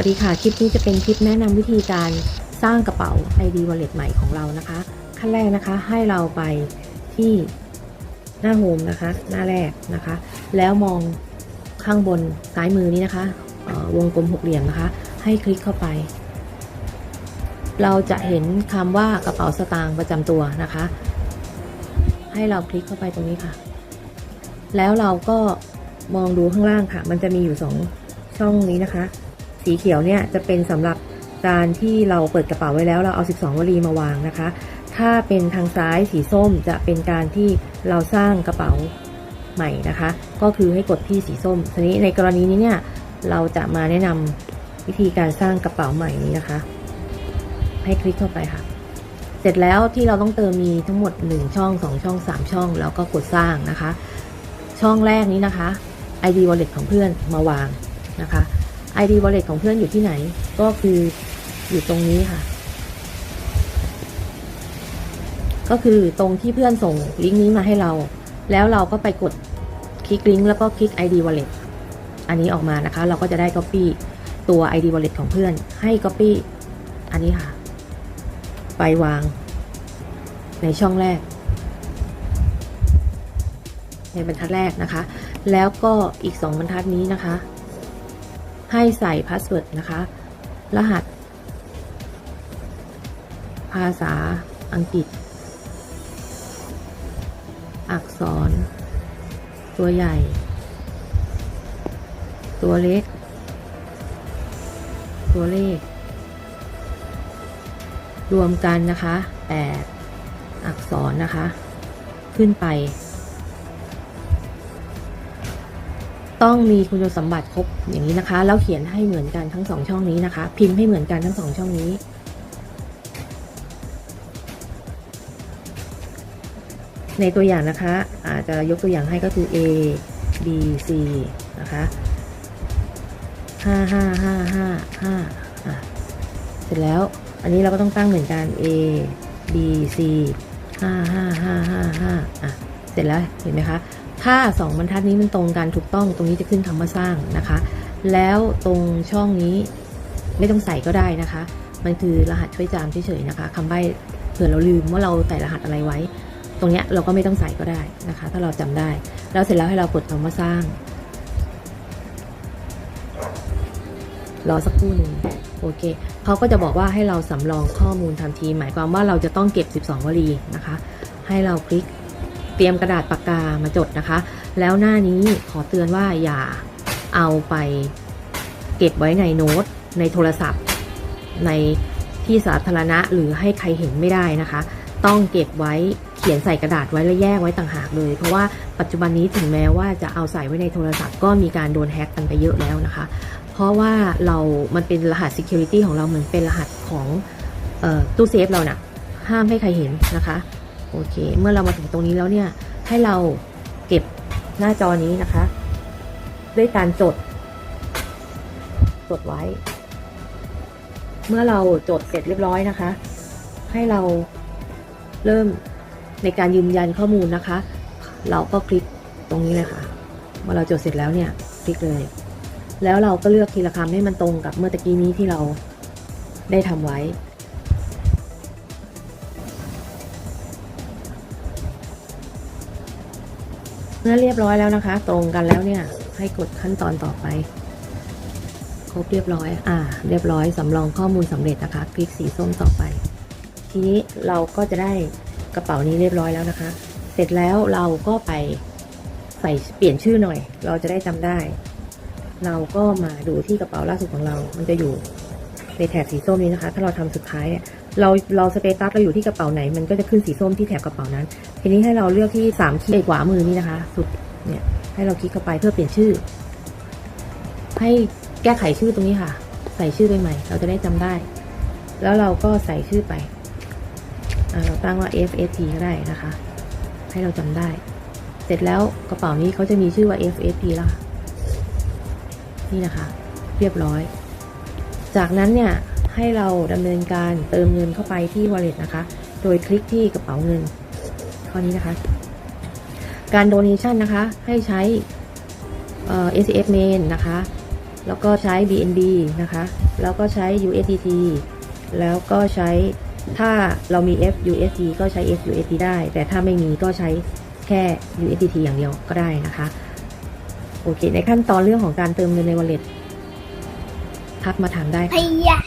วัสดีค่ะ คลิปนี้จะเป็นคลิปแนะนำวิธีการสร้างกระเป๋า ID Wallet ใหม่ของเรานะคะ ขั้นแรกนะคะให้เราไปที่หน้าโฮมนะคะ หน้าแรกนะคะ แล้วมองข้างบนซ้ายมือนี้นะคะ วงกลมหกเหลี่ยมนะคะ ให้คลิกเข้าไป เราจะเห็นคำว่ากระเป๋าสตางค์ประจำตัวนะคะ ให้เราคลิกเข้าไปตรงนี้ค่ะ แล้วเราก็มองดูข้างล่างค่ะ มันจะมีอยู่สองช่องนี้นะคะ สีเขียวเนี่ยจะเป็นสำหรับการที่เราเปิดกระเป๋าไว้แล้วเราเอา 12 วลีมาวางนะคะ ถ้าเป็นทางซ้ายสีส้มจะเป็นการที่เราสร้างกระเป๋าใหม่นะคะ ก็คือให้กดที่สีส้มทีนี้ในกรณีนี้เนี่ยเราจะมาแนะนำวิธีการสร้างกระเป๋าใหม่นี้นะคะ ให้คลิกเข้าไปค่ะ เสร็จแล้วที่เราต้องเติมมีทั้งหมด 1 ช่อง 2 ช่อง 3 ช่อง แล้วก็กดสร้างนะคะ ช่องแรกนี้นะคะ ID wallet ของเพื่อนมาวางนะคะ ID wallet ของเพื่อนอยู่ที่ไหน ก็คืออยู่ตรงนี้ค่ะ ก็คือตรงที่เพื่อนส่งลิงก์นี้มาให้เรา แล้วเราก็ไปกดคลิกลิงก์แล้วก็คลิก ID wallet อันนี้ออกมานะคะ เราก็จะได้ copy ตัว ID wallet ของเพื่อน ให้ copy อันนี้ค่ะ ไปวาง ในช่องแรก ในบรรทัดแรกนะคะ แล้วก็อีก 2 บรรทัดนี้นะคะ ให้ใส่พาสเวิร์ดนะคะ รหัส ภาษาอังกฤษ อักษร ตัวใหญ่ ตัวเล็ก ตัวเลข รวมกันนะคะ 8 อักษรนะคะ ขึ้นไป ต้องมีคุณสมบัติครบอย่างนี้นะคะ แล้วเขียนให้เหมือนกันทั้งสองช่องนี้นะคะ พิมพ์ให้เหมือนกันทั้งสองช่องนี้ในตัวอย่างนะคะ อาจจะยกตัวอย่างให้ก็คือ A B C นะคะห้าห้าห้าห้าห้าอะเสร็จแล้ว อันนี้เราก็ต้องตั้งเหมือนกัน A B C ห้าห้าห้าห้าห้าอะเสร็จแล้วเห็นไหมคะ ถ้าสองบรรทัดนี้มันตรงกันถูกต้องตรงนี้จะขึ้นคำว่าสร้างนะคะ แล้วตรงช่องนี้ไม่ต้องใส่ก็ได้นะคะ มันคือรหัสช่วยจามเฉยๆนะคะคำใบ้เผื่อเราลืมว่าเราใส่รหัสอะไรไว้ ตรงเนี้ยเราก็ไม่ต้องใส่ก็ได้นะคะ ถ้าเราจำได้ แล้วเสร็จแล้วให้เรากดคำว่าสร้างรอสักครู่หนึ่งโอเคเขาก็จะบอกว่าให้เราสำรองข้อมูลทันที หมายความว่าเราจะต้องเก็บ 12 วลีนะคะ ให้เราคลิก เตรียมกระดาษปากกามาจดนะคะ แล้วหน้านี้ขอเตือนว่าอย่าเอาไปเก็บไว้ในโน้ต ในโทรศัพท์ ในที่สาธารณะหรือให้ใครเห็นไม่ได้นะคะ ต้องเก็บไว้เขียนใส่กระดาษไว้และแยกไว้ต่างหากเลย เพราะว่าปัจจุบันนี้ถึงแม้ว่าจะเอาใส่ไว้ในโทรศัพท์ ก็มีการโดนแฮ็กกันไปเยอะแล้วนะคะ เพราะว่าเรา มันเป็นรหัส security ของเราเหมือนเป็นรหัสของออตู้เซฟเรานะ่ะห้ามให้ใครเห็นนะคะ โอเค เมื่อเรามาถึงตรงนี้แล้วเนี่ย ให้เราเก็บหน้าจอนี้นะคะ ด้วยการจด จดไว้ เมื่อเราจดเสร็จเรียบร้อยนะคะ ให้เราเริ่มในการยืนยันข้อมูลนะคะ เราก็คลิกตรงนี้เลยค่ะเมื่อเราจดเสร็จแล้วเนี่ยคลิกเลย แล้วเราก็เลือกทีละคำให้มันตรงกับเมื่อตะกี้นี้ที่เราได้ทำไว้ เมื่อเรียบร้อยแล้วนะคะ ตรงกันแล้วเนี่ย ให้กดขั้นตอนต่อไป ครบเรียบร้อย อ่า เรียบร้อยสำรองข้อมูลสำเร็จนะคะ คลิกสีส้มต่อไป ทีนี้เราก็จะได้กระเป๋านี้เรียบร้อยแล้วนะคะ เสร็จแล้วเราก็ไปใส่เปลี่ยนชื่อหน่อย เราจะได้จำได้ เราก็มาดูที่กระเป๋าล่าสุดของเรา มันจะอยู่ในแถบสีส้มนี้นะคะ ถ้าเราทำสุดท้าย เราเราสเตตัสเราอยู่ที่กระเป๋าไหน มันก็จะขึ้นสีส้มที่แถบกระเป๋านั้น ทีนี้ให้เราเลือกที่สามขีดขวามือนี่นะคะ สุดเนี่ยให้เราคลิกเข้าไปเพื่อเปลี่ยนชื่อ ให้แก้ไขชื่อตรงนี้ค่ะ ใส่ชื่อไปใหม่ เราจะได้จำได้ แล้วเราก็ใส่ชื่อไปเราตั้งว่า FST ก็ได้นะคะ ให้เราจำได้ เสร็จแล้วกระเป๋านี้เขาจะมีชื่อว่า FSP แล้วค่ะนี่นะคะ เรียบร้อย จากนั้นเนี่ย ให้เราดำเนินการเติมเงินเข้าไปที่ wallet นะคะ โดยคลิกที่กระเป๋าเงิน ข้อนี้นะคะ การ donation นะคะ ให้ใช้ SCF main นะคะ แล้วก็ใช้ BNB นะคะ แล้วก็ใช้ USDT แล้วก็ใช้ถ้าเรามี FUSD ก็ใช้ FUSD ได้ แต่ถ้าไม่มีก็ใช้แค่ USDT อย่างเดียวก็ได้นะคะ โอเค ในขั้นตอนเรื่องของการเติมเงินใน wallet ทักมาถามได้พยา